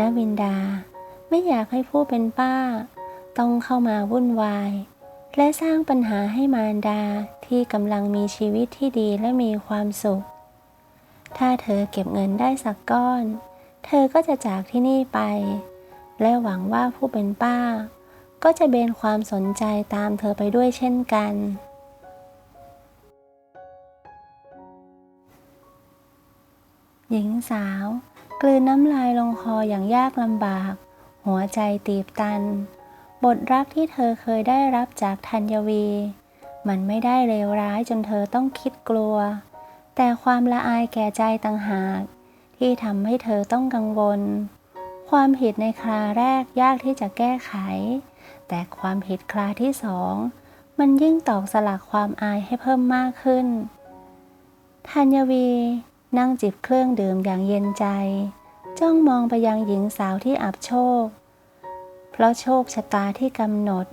นวินดา ไม่อยากให้ผู้เป็นป้า ต้องเข้ามาวุ่นวาย และสร้างปัญหาให้มารดาที่กำลังมีชีวิตที่ดีและมีความสุข ถ้าเธอเก็บเงินได้สักก้อน เธอก็จะจากที่นี่ไป และหวังว่าผู้เป็นป้า ก็จะเบนความสนใจตามเธอไปด้วยเช่นกันหญิงสาว กลืนน้ำลายลงคออย่างยากลำบาก หัวใจตีบตัน บทรักที่เธอเคยได้รับจากธัญวี มันไม่ได้เลวร้ายจนเธอต้องคิดกลัว แต่ความละอายแก่ใจต่างหาก ที่ทำให้เธอต้องกังวล ความผิดในคราแรกยากที่จะแก้ไข แต่ความผิดคราที่สองมันยิ่งตอกสลักความอายให้เพิ่มมากขึ้นธัญวี นั่งจิบเครื่องดื่มอย่างเย็นใจ จ้องมองไปยังหญิงสาวที่อับโชค เพราะโชคชะตาที่กำหนด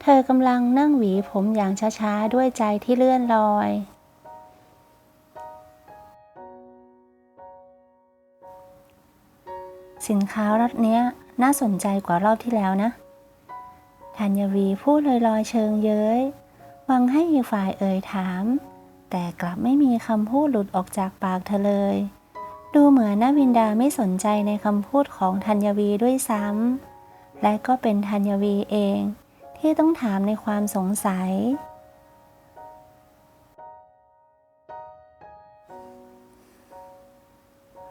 เธอกำลังนั่งหวีผมอย่างช้าๆ ด้วยใจที่เลื่อนลอย สินค้ารถเนี้ยน่าสนใจกว่ารอบที่แล้วนะธัญวีพูดลอยๆเชิงเย้ยหวังให้อีกฝ่ายเอ่ยถาม แต่กลับไม่มีคำพูดหลุดออกจากปากเธอเลย ดูเหมือนนวินดาไม่สนใจในคำพูดของธัญวีด้วยซ้ำ และก็เป็นธัญวีเอง ที่ต้องถามในความสงสัย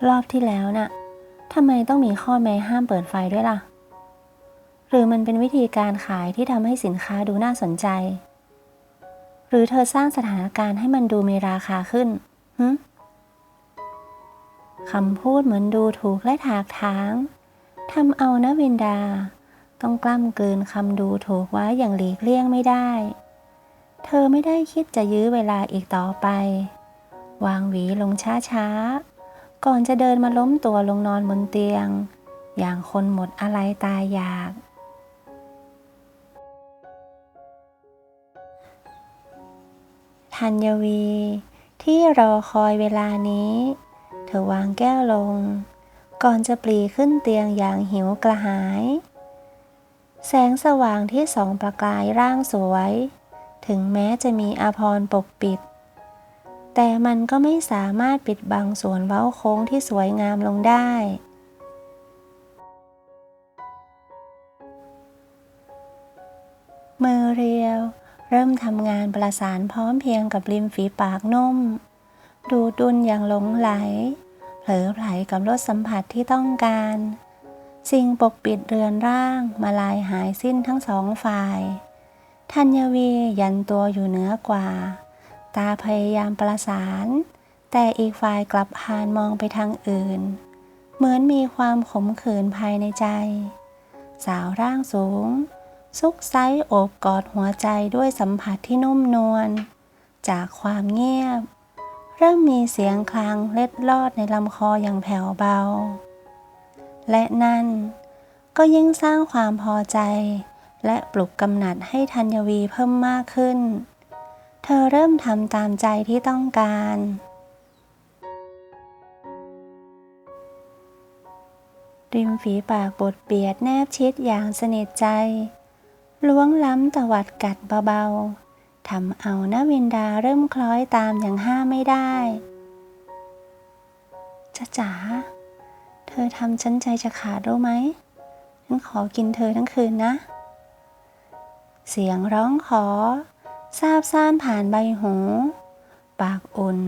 รอบที่แล้วน่ะทำไมต้องมีข้อแม้ห้ามเปิดไฟด้วยล่ะ หรือมันเป็นวิธีการขายที่ทำให้สินค้าดูน่าสนใจ หรือเธอสร้างสถานการณ์ให้มันดูมีราคาขึ้นฮึคำพูดเหมือนดูถูกและถากถางทำเอานะวินดา ต้องกล้ำกลืนคำดูถูกไว้อย่างหลีกเลี่ยงไม่ได้ เธอไม่ได้คิดจะยื้อเวลาอีกต่อไป วางหวีลงช้าๆ ก่อนจะเดินมาล้มตัวลงนอนบนเตียง อย่างคนหมดอะไรตายอยาก ธัญวี ที่รอคอยเวลานี้ เธอวางแก้วลง ก่อนจะปลีขึ้นเตียงอย่างหิวกระหาย แสงสว่างที่ส่องประกายร่างสวย ถึงแม้จะมีอาภรณ์ปกปิด แต่มันก็ไม่สามารถปิดบังส่วนเว้าโค้งที่สวยงามลงได้มือเรียว เริ่มทำงานประสานพร้อมเพรียงกับริมฝีปากนุ่ม ดูดุนอย่างหลงไหล เผลอไผลกับรสสัมผัสที่ต้องการ สิ่งปกปิดเรือนร่างมาลายหายสิ้นทั้งสองฝ่าย ธัญวียันตัวอยู่เหนือกว่า ตาพยายามประสาน แต่อีกฝ่ายกลับพานมองไปทางอื่น เหมือนมีความขมขื่นภายในใจ สาวร่างสูง ซุกไซโอบกอดหัวใจด้วยสัมผัสที่นุ่มนวลจากความเงียบ เริ่มมีเสียงคลางเล็ดลอดในลำคออย่างแผ่วเบา และนั่นก็ยิ่งสร้างความพอใจ และปลุกกำหนัดให้ธัญวีเพิ่มมากขึ้น เธอเริ่มทำตามใจที่ต้องการ ริมฝีปากบดเปียดแนบชิดอย่างสนิทใจ ล้วงล้ำตวัดกัดเบาๆทำเอานาวินดาเริ่มคล้อยตามอย่างห้ามไม่ได้จะจ๋า เธอทำฉันใจจะขาดรู้ไหม ฉันขอกินเธอทั้งคืนนะ เสียงร้องขอซาบซ่านผ่านใบหู ปากอุ่น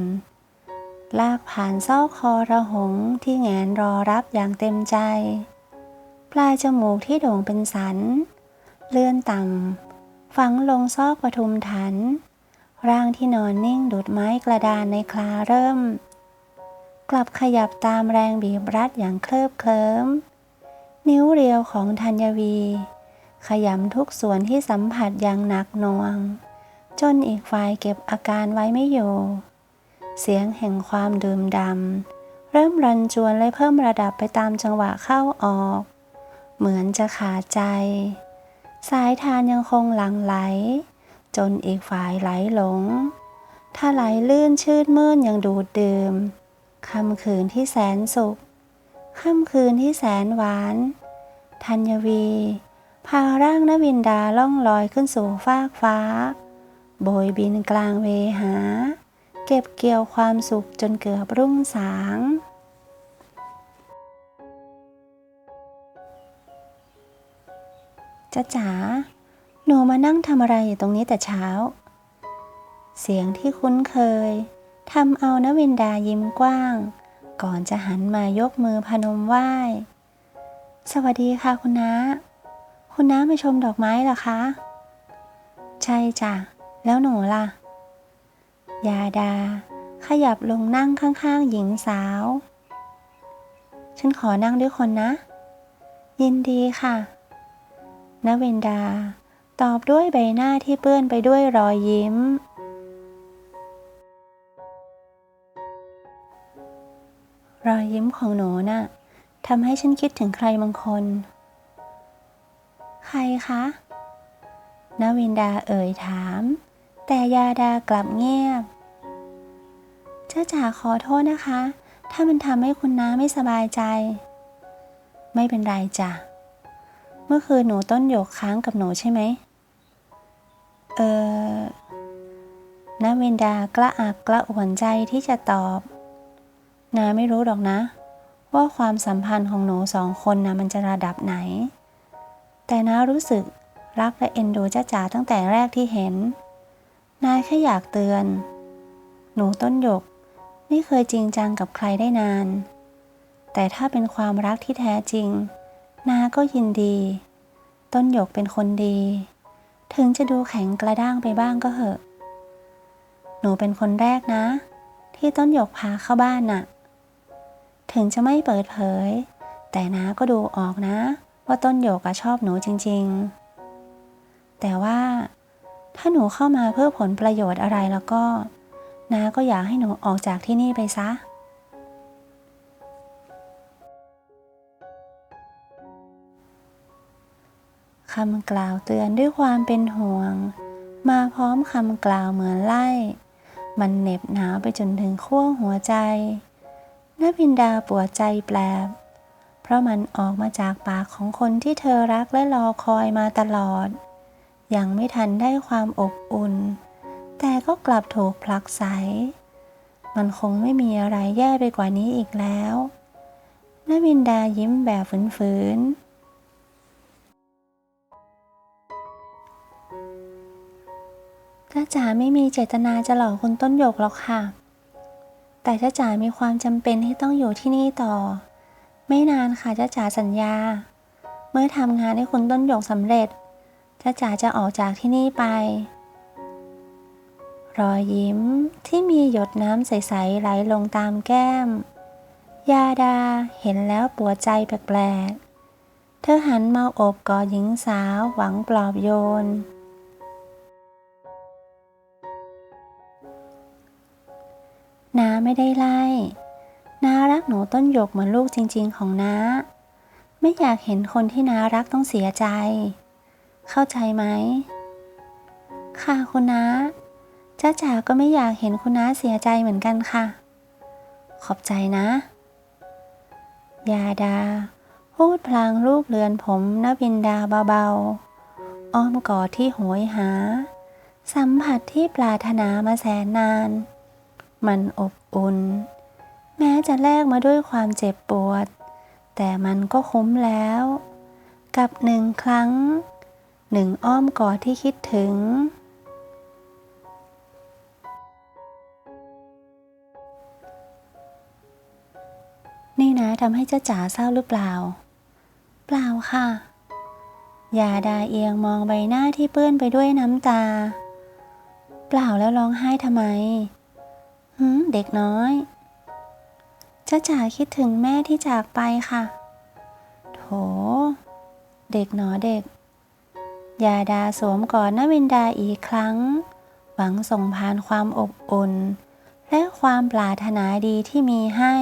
ลากผ่านซอกคอระหงที่แงนรอรับอย่างเต็มใจ ปลายจมูกที่โด่งเป็นสัน เลื่อนต่ำ ฝังลงซอกปทุมฐานร่างที่นอนนิ่งดุดไม้กระดานในคลาเริ่ม กลับขยับตามแรงบีบรัดอย่างเคลิบเคลิ้ม นิ้วเรียวของธัญวี ขยำทุกส่วนที่สัมผัสอย่างหนักหน่วง จนอีกฝ่ายเก็บอาการไว้ไม่อยู่ เสียงแห่งความดื่มดำ เริ่มรันจวนและเพิ่มระดับไปตามจังหวะเข้าออก เหมือนจะขาดใจ สายทานยังคงหลั่งไหล จนอีกฝ่ายไหลหลง ถ้าไหลลื่นชืดมื่นย่างดูดดื่มค่ำคืนที่แสนสุขค่ำคืนที่แสนหวาน ธัญวี พาร่างนวินดาล่องลอยขึ้นสู่ฟากฟ้า โบยบินกลางเวหา เก็บเกี่ยวความสุขจนเกือบรุ่งสาง จ้าจ๋าหนูมานั่งทำอะไรอยู่ตรงนี้แต่เช้า เสียงที่คุ้นเคยทำเอานวินดายิ้มกว้าง ก่อนจะหันมายกมือพนมไหว้ สวัสดีค่ะคุณน้า คุณน้ามาชมดอกไม้เหรอคะ ใช่จ้ะ แล้วหนูล่ะ ยาดา ขยับลงนั่งข้างๆ หญิงสาว ฉันขอนั่งด้วยคนนะ ยินดีค่ะ นเวนดา ตอบด้วยใบหน้าที่เปื้อนไปด้วยรอยยิ้ม รอยยิ้มของหนูน่ะทำให้ฉันคิดถึงใครบางคน ใครคะนวินดาเอ่ยถาม แต่ยาดากลับเงียบ เจ้าจ๋าขอโทษนะคะ ถ้ามันทำให้คุณน้าไม่สบายใจ ไม่เป็นไรจ้ะ เมื่อคืนหนูต้นหยกค้างกับหนูใช่ไหม เออนาเวินดากระอักกระอ่วนใจที่จะตอบ นาไม่รู้หรอกนะ ว่าความสัมพันธ์ของหนูสองคนนะมันจะระดับไหน แต่นารู้สึกรักและเอ็นดูจ้าจ๋าตั้งแต่แรกที่เห็น นายแค่อยากเตือน หนูต้นหยก ไม่เคยจริงจังกับใครได้นาน แต่ถ้าเป็นความรักที่แท้จริง น้าก็ยินดี ต้นหยกเป็นคนดี ถึงจะดูแข็งกระด้างไปบ้างก็เหอะ หนูเป็นคนแรกนะ ที่ต้นหยกพาเข้าบ้านน่ะ ถึงจะไม่เปิดเผย แต่น้าก็ดูออกนะ ว่าต้นหยกชอบหนูจริง ๆ แต่ว่าถ้าหนูเข้ามาเพื่อผลประโยชน์อะไรแล้วก็น้าก็อยากให้หนูออกจากที่นี่ไปซะ คำกล่าวเตือนด้วยความเป็นห่วง มาพร้อมคำกล่าวเหมือนไล่ มันเหน็บหนาวไปจนถึงขั้วหัวใจนพินดาปวดใจแปลบ เพราะมันออกมาจากปากของคนที่เธอรักและรอคอยมาตลอด ยังไม่ทันได้ความอบอุ่น แต่ก็กลับถูกผลักไส มันคงไม่มีอะไรแย่ไปกว่านี้อีกแล้วนวินดายิ้มแบบฝืนๆ จ้าจ๋าไม่มีเจตนาจะหลอกคุณต้นหยกหรอกค่ะ แต่จ้าจ๋ามีความจำเป็นที่ต้องอยู่ที่นี่ต่อ ไม่นานค่ะจ้าจ๋าสัญญา เมื่อทำงานให้คุณต้นหยกสำเร็จจ้าจ๋าจะออกจากที่นี่ไป รอยยิ้มที่มีหยดน้ำใสๆไหลลงตามแก้ม ยาดาเห็นแล้วปวดใจแปลกๆ เธอหันมาโอบกอดหญิงสาวหวังปลอบโยน น้าไม่ได้ไล่ น้ารักหนูต้นหยกเหมือนลูกจริง ๆ ของน้า ไม่อยากเห็นคนที่น้ารักต้องเสียใจ เข้าใจไหม ค่ะคุณน้าจ้าจ๋าก็ไม่อยากเห็นคุณน้าเสียใจเหมือนกันค่ะ ขอบใจนะ ยาดา พูดพลางรูปเรือนผมนบินดาเบาๆ อ้อมกอดที่โหยหา สัมผัสที่ปรารถนามาแสนนาน มันอบอุ่น แม้จะแลกมาด้วยความเจ็บปวด แต่มันก็คุ้มแล้ว กับหนึ่งครั้ง หนึ่งอ้อมกอดที่คิดถึง นี่นะทำให้เจ้าจ๋าเศร้าหรือเปล่า เปล่าค่ะยาดาเอียงมองใบหน้าที่เปื้อนไปด้วยน้ำตา เปล่าแล้วร้องไห้ทำไม เด็กน้อยเจ้าจ๋าคิดถึงแม่ที่จากไปค่ะโถโถ เด็กหนอเด็ก ยาดาสวมกอดนวินดาอีกครั้ง หวังส่งผ่านความอบอุ่น และความปรารถนาดีที่มีให้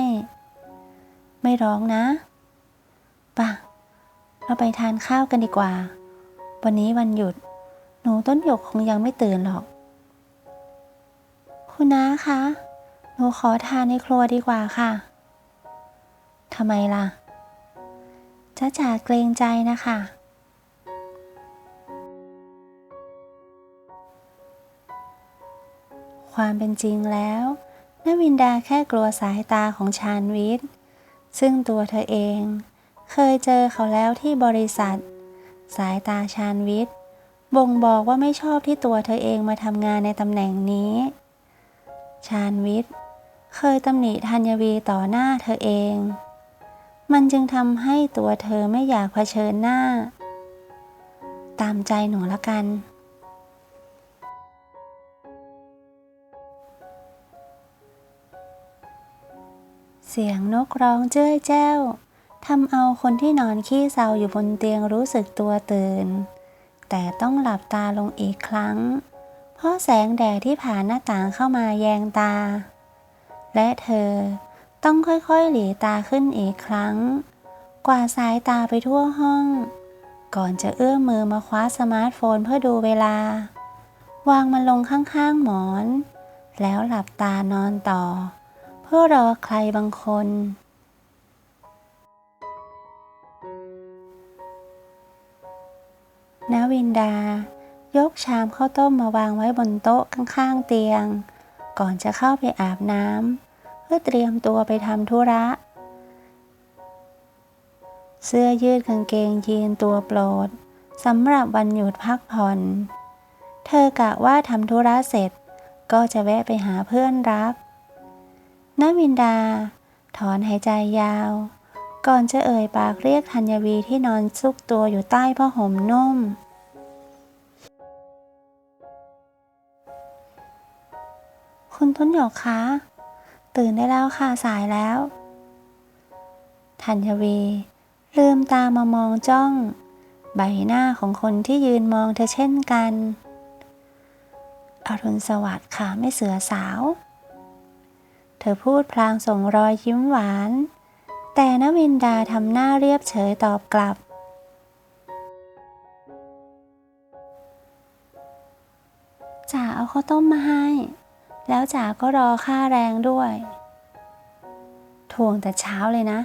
ไม่ร้องนะ ป่ะ เราไปทานข้าวกันดีกว่า วันนี้วันหยุด หนูต้นหยกคงยังไม่ตื่นหรอก คุณน้าคะ หนูขอทานในครัวดีกว่าค่ะ ทำไมล่ะจ้าจ๋าเกรงใจนะคะ ความเป็นจริงแล้วนวินดาแค่กลัวสายตาของชาญวิทย์ ซึ่งตัวเธอเอง เคยเจอเขาแล้วที่บริษัท สายตาชาญวิทย์ บ่งบอกว่าไม่ชอบที่ตัวเธอเองมาทำงานในตำแหน่งนี้ ชาญวิทย์ เคยตำหนิธัญวีต่อหน้าเธอเอง มันจึงทำให้ตัวเธอไม่อยากเผชิญหน้า ตามใจหนูละกัน เสียงนกร้องเจ้ยแจ้วทำเอาคนที่นอนขี้เศร้าอยู่บนเตียงรู้สึกตัวตื่น แต่ต้องหลับตาลงอีกครั้ง ราะแสงแดดที่ผ่านหน้าต่างเข้ามาแยงตา และเธอต้องค่อยๆ หลีตาขึ้นอีกครั้ง กว่าดสายตาไปทั่วห้อง ก่อนจะเอื้อมมือมาคว้าสมาร์ทโฟนเพื่อดูเวลา วางมันลงข้างๆหมอน แล้วหลับตานอนต่อ เพื่อรอใครบางคนนาวินดา ยกชามข้าวต้มมาวางไว้บนโต๊ะข้างๆเตียง ก่อนจะเข้าไปอาบน้ำเพื่อเตรียมตัวไปทำธุระ เสื้อยืดกางเกงยีนตัวโปรดสำหรับวันหยุดพักผ่อน เธอกะว่าทำธุระเสร็จ ก็จะแวะไปหาเพื่อนรักนวินดา ถอนหายใจยาว ก่อนจะเอ่ยปากเรียกธัญวีที่นอนซุกตัวอยู่ใต้ผ้าห่มนุ่ม คุณต้นหยกคะ ตื่นได้แล้วค่ะสายแล้ว ธัญวี ลืมตามามองจ้อง ใบหน้าของคนที่ยืนมองเธอเช่นกันอรุณสวัสดิ์ค่ะไม่เสือสาว เธอพูดพลางส่งรอยยิ้มหวาน แต่นวินดาทำหน้าเรียบเฉยตอบกลับจ๋าเอาข้าวต้มมาให้ แล้วจ๋าก็รอค่าแรงด้วย ทวงแต่เช้าเลยนะ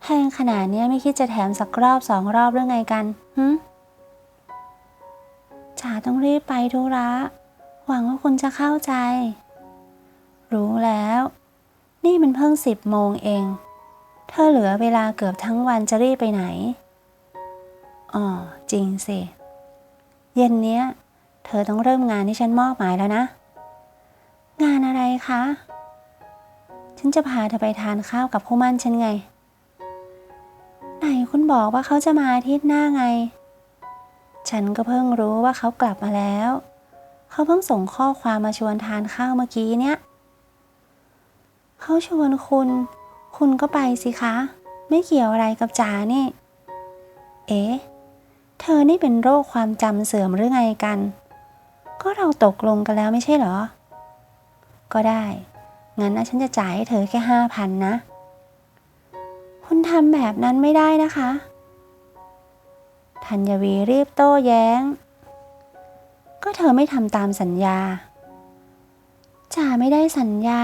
แพงขนาดนี้ไม่คิดจะแถมสักรอบสองรอบเรื่องไงกันหึจ๋าต้องรีบไปธุระ หวังว่าคุณจะเข้าใจ รู้แล้ว นี่มันเพิ่งสิบโมงเอง เธอเหลือเวลาเกือบทั้งวันจะรีบไปไหน อ๋อ จริงสิ เย็นเนี้ย เธอต้องเริ่มงานที่ฉันมอบหมายแล้วนะ งานอะไรคะ ฉันจะพาเธอไปทานข้าวกับคู่มั่นฉันไง ไหนคุณบอกว่าเขาจะมาอาทิตย์หน้าไง ฉันก็เพิ่งรู้ว่าเขากลับมาแล้ว เขาเพิ่งส่งข้อความมาชวนทานข้าวเมื่อกี้เนี่ย เขาชวนคุณ คุณก็ไปสิคะ ไม่เกี่ยวอะไรกับจ๋านี่ เอ๊ะ เธอนี่เป็นโรคความจำเสื่อมหรือไงกัน ก็เราตกลงกันแล้วไม่ใช่เหรอ ก็ได้ งั้นนะฉันจะจ่ายให้เธอแค่ห้าพันนะ คุณทำแบบนั้นไม่ได้นะคะธัญวีรีบโต้แย้ง ก็เธอไม่ทำตามสัญญา จ่าไม่ได้สัญญา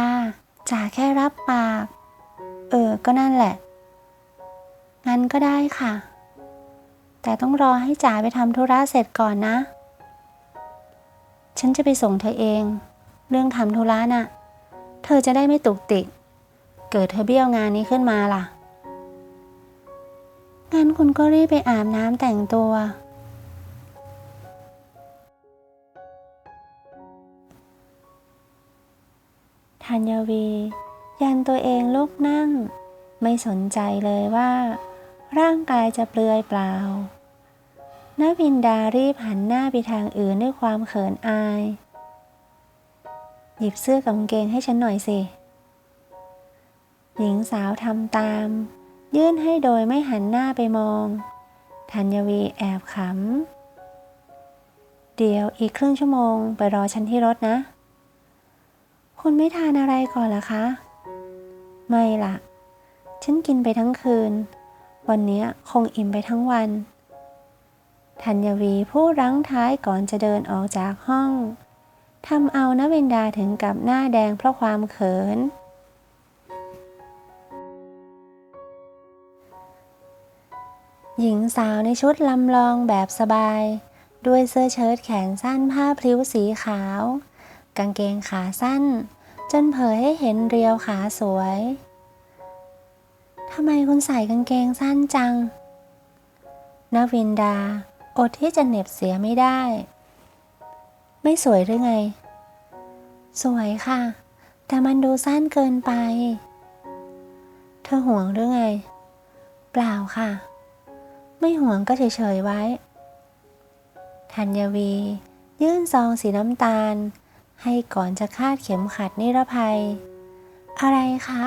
จ่าแค่รับปาก เออ ก็นั่นแหละ งั้นก็ได้ค่ะ แต่ต้องรอให้จ๋าไปทำธุระเสร็จก่อนนะ ฉันจะไปส่งเธอเอง เรื่องทำธุระน่ะ เธอจะได้ไม่ตุกติก เกิดเธอเบี้ยวงานนี้ขึ้นมาล่ะ งั้นคุณก็รีบไปอาบน้ำแต่งตัว ธัญวี ยันตัวเองลุกนั่ง ไม่สนใจเลยว่า ร่างกายจะเปลือยเปล่านวินดารีบหันหน้าไปทางอื่นด้วยความเขินอาย หยิบเสื้อกับกางเกงให้ฉันหน่อยสิ หญิงสาวทำตาม ยื่นให้โดยไม่หันหน้าไปมอง ธัญวีแอบขำ เดี๋ยวอีกครึ่งชั่วโมงไปรอฉันที่รถนะ คุณไม่ทานอะไรก่อนหรอคะ ไม่ละฉันกินไปทั้งคืน วันนี้คงอิ่มไปทั้งวันธัญวีพูดรั้งท้ายก่อนจะเดินออกจากห้อง ทำเอานวินดาถึงกับหน้าแดงเพราะความเขิน หญิงสาวในชุดลำลองแบบสบาย ด้วยเสื้อเชิ้ตแขนสั้นผ้าพลิ้วสีขาว กางเกงขาสั้น จนเผยให้เห็นเรียวขาสวย ทำไมคุณใส่กางเกงสั้นจังนวินดา อดที่จะเหน็บเสียไม่ได้ ไม่สวยหรือไง สวยค่ะ แต่มันดูสั้นเกินไป เธอห่วงหรือไง เปล่าค่ะ ไม่ห่วงก็เฉยๆไว้ ธัญวี ยื่นซองสีน้ำตาล ให้ก่อนจะคาดเข็มขัดนิรภัย อะไรคะ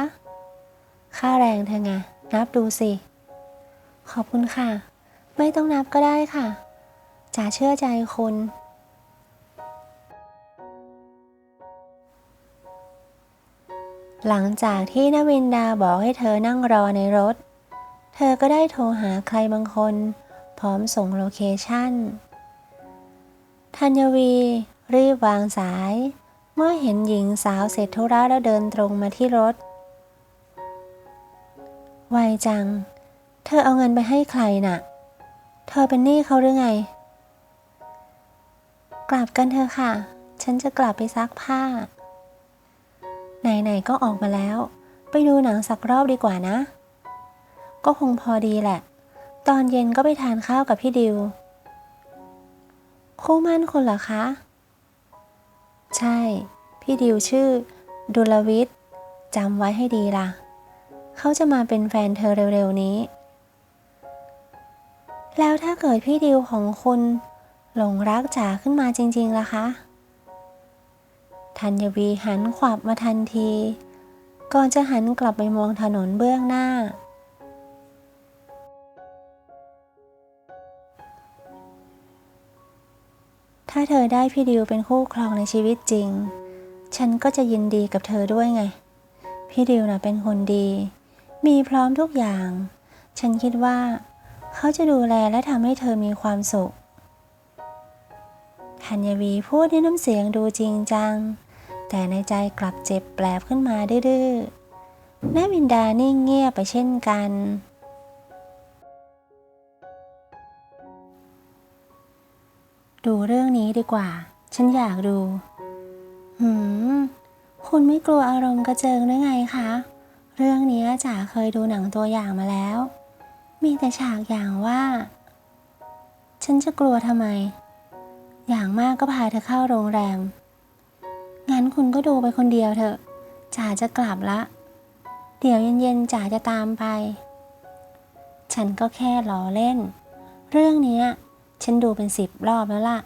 ค่าแรงเธอไง นับดูสิ ขอบคุณค่ะ ไม่ต้องนับก็ได้ค่ะจ๋าเชื่อใจคุณ หลังจากที่นวินดาบอกให้เธอนั่งรอในรถ เธอก็ได้โทรหาใครบางคน พร้อมส่งโลเคชั่นธัญวี รีบวางสาย เมื่อเห็นหญิงสาวเสร็จธุระแล้วเดินตรงมาที่รถ ไวจัง เธอเอาเงินไปให้ใครน่ะ เธอเป็นหนี้เขาหรือไง กลับกันเธอค่ะ ฉันจะกลับไปซักผ้า ไหนๆก็ออกมาแล้ว ไปดูหนังสักรอบดีกว่านะ ก็คงพอดีแหละ ตอนเย็นก็ไปทานข้าวกับพี่ดิว คู่มั่นคุณเหรอคะ ใช่ พี่ดิวชื่อ ดุลวิทย์จำไว้ให้ดีล่ะ เขาจะมาเป็นแฟนเธอเร็วๆนี้ แล้วถ้าเกิดพี่ดิวของคุณหลงรักจ๋าขึ้นมาจริงๆล่ะคะ ธัญวีหันขวับมาทันที ก่อนจะหันกลับไปมองถนนเบื้องหน้า ถ้าเธอได้พี่ดิวเป็นคู่ครองในชีวิตจริง ฉันก็จะยินดีกับเธอด้วยไง พี่ดิวน่ะเป็นคนดี มีพร้อมทุกอย่าง ฉันคิดว่า เขาจะดูแลและทำให้เธอมีความสุขธัญวีพูดด้วยน้ำเสียงดูจริงจัง แต่ในใจกลับเจ็บแปลบขึ้นมาดื้อๆนาวินดานิ่งเงียบไปเช่นกัน ดูเรื่องนี้ดีกว่า ฉันอยากดู หืม คุณไม่กลัวอารมณ์กระเจิงหรือไงคะ เรื่องนี้จ๋าเคยดูหนังตัวอย่างมาแล้ว มีแต่ฉากอย่างว่า ฉันจะกลัวทำไม อย่างมากก็พาเธอเข้าโรงแรม นคุณก็ดูไปคนเดียวเถอะจ๋าจะกลับละ เดี๋ยวเย็นๆจ๋าจะตามไป ฉันก็แค่ล้อเล่น เรื่องนี้ฉันดูเป็นสิบรอบแล้วล่ะ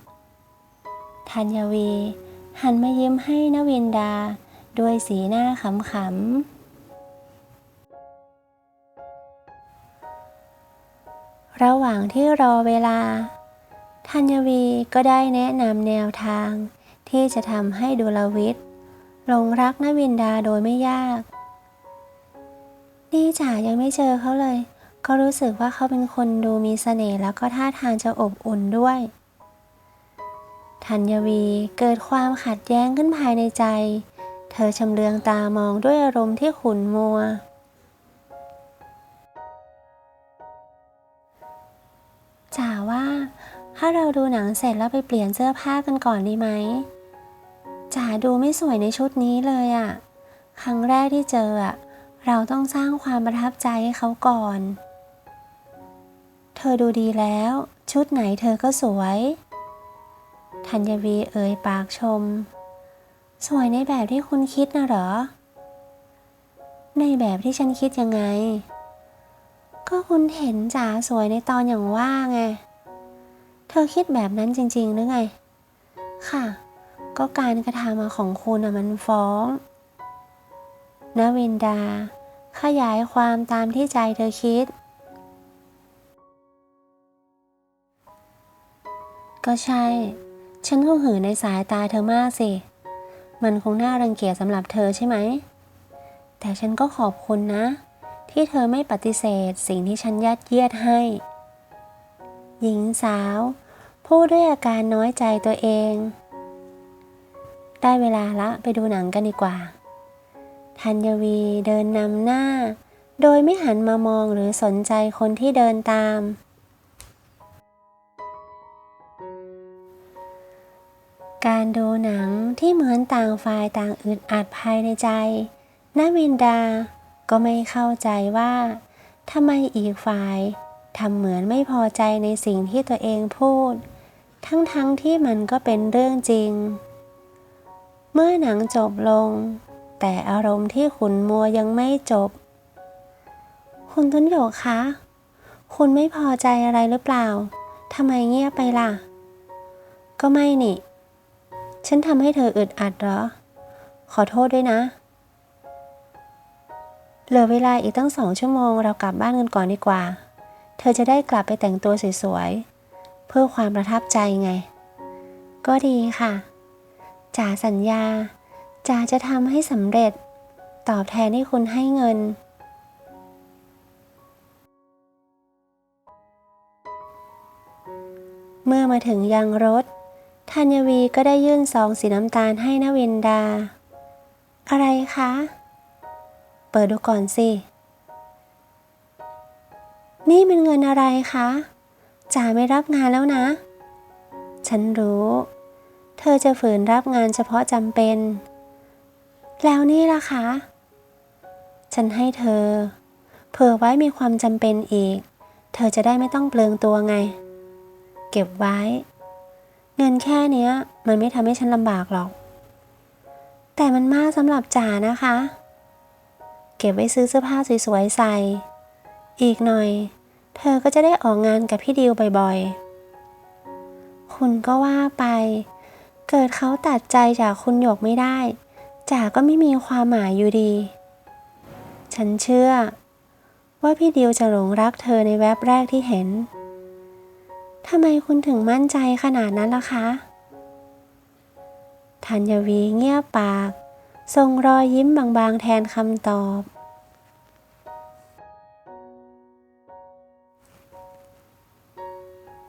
ธัญวี หันมายิ้มให้นวินดา ด้วยสีหน้าขำๆระหว่างที่รอเวลา ธัญวีก็ได้แนะนำแนวทาง ที่จะทำให้ดุลวิทย์หลงรักนวินดาโดยไม่ยาก นี่จ๋ายังไม่เจอเขาเลย ก็รู้สึกว่าเขาเป็นคนดูมีเสน่ห์แล้วก็ท่าทางจะอบอุ่นด้วยธัญวีเกิดความขัดแย้งขึ้นภายในใจ เธอชำเลืองตามองด้วยอารมณ์ที่ขุ่นมัว จ๋าว่า ถ้าเราดูหนังเสร็จแล้วไปเปลี่ยนเสื้อผ้ากันก่อนดีไหม จ๋าดูไม่สวยในชุดนี้เลยอะครั้งแรกที่เจออะเราต้องสร้างความประทับใจให้เขาก่อน เธอดูดีแล้ว ชุดไหนเธอก็สวย ธัญวีเอ่ยปากชม สวยในแบบที่คุณคิดนะเหรอ ในแบบที่ฉันคิดยังไง ก็คุณเห็นจ๋าสวยในตอนอย่างว่าไง เธอคิดแบบนั้นจริงๆหรือไง ค่ะ ก็การกระทำมาของคุณอะมันฟ้องนวินดาขขยายความตามที่ใจเธอคิด ก็ใช่ ฉันคงหือในสายตาเธอมากสิ มันคงน่ารังเกียจสำหรับเธอใช่ไหม แต่ฉันก็ขอบคุณนะ ที่เธอไม่ปฏิเสธสิ่งที่ฉันยัดเยียดให้ หญิงสาว พูดด้วยอาการน้อยใจตัวเอง ได้เวลาละไปดูหนังกันดีกว่า ธัญวีเดินนำหน้า โดยไม่หันมามองหรือสนใจคนที่เดินตาม การดูหนังที่เหมือนต่างฝ่ายต่างอึดอัดภายในใจนวินดา ก็ไม่เข้าใจว่าทำไมอีกฝ่ายทำเหมือนไม่พอใจในสิ่งที่ตัวเองพูด ทั้งๆทที่มันก็เป็นเรื่องจริง เมื่อหนังจบลง แต่อารมณ์ที่ขุนมัวยังไม่จบ คุณต้นหยกคะ คุณไม่พอใจอะไรหรือเปล่าทำไมเงียบไปล่ะ ก็ไม่นี่ ฉันทำให้เธออึดอัดเหรอ ขอโทษด้วยนะ เหลือเวลาอีกตั้งสองชั่วโมงเรากลับบ้านกันก่อนดีกว่า เธอจะได้กลับไปแต่งตัวสวยๆ เพื่อความประทับใจไง ก็ดีค่ะ จ๋าสัญญาจ๋าจะทำให้สำเร็จ ตอบแทนให้คุณให้เงิน เมื่อมาถึงยังรถธัญวีก็ได้ยื่นซองสีน้ำตาลให้นวินดา อะไรคะ เปิดดูก่อนสิ นี่เป็นเงินอะไรคะจ๋าไม่รับงานแล้วนะ ฉันรู้ เธอจะฝืนรับงานเฉพาะจำเป็น แล้วนี่ล่ะคะ ฉันให้เธอ เผื่อไว้มีความจำเป็นอีก เธอจะได้ไม่ต้องเปลืองตัวไง เก็บไว้ เงินแค่เนี้ยมันไม่ทำให้ฉันลำบากหรอก แต่มันมากสำหรับจ๋านะคะ เก็บไว้ซื้อเสื้อผ้าสวยๆใส่ อีกหน่อย เธอก็จะได้ออกงานกับพี่ดิวบ่อยๆ คุณก็ว่าไป เกิดเขาตัดใจจากคุณหยกไม่ได้จ๋าก็ไม่มีความหมายอยู่ดี ฉันเชื่อ ว่าพี่ดิวจะหลงรักเธอในแวบแรกที่เห็นทำไมคุณถึงมั่นใจขนาดนั้นล่ะคะธัญวีเงียบปากทรงรอยยิ้มบางๆแทนคำตอบ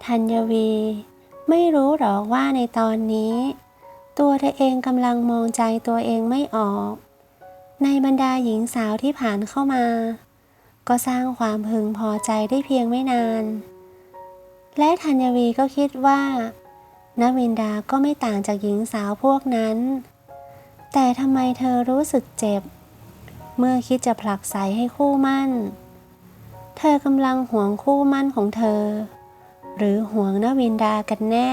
ธัญวี ไม่รู้หรอกว่าในตอนนี้ ตัวเธอเองกำลังมองใจตัวเองไม่ออก ในบรรดาหญิงสาวที่ผ่านเข้ามา ก็สร้างความพึงพอใจได้เพียงไม่นาน และธัญวีก็คิดว่านวินดาก็ไม่ต่างจากหญิงสาวพวกนั้น แต่ทำไมเธอรู้สึกเจ็บ เมื่อคิดจะผลักไสให้คู่มั่น เธอกำลังห่วงคู่มั่นของเธอ หรือห่วงนวินดากันแน่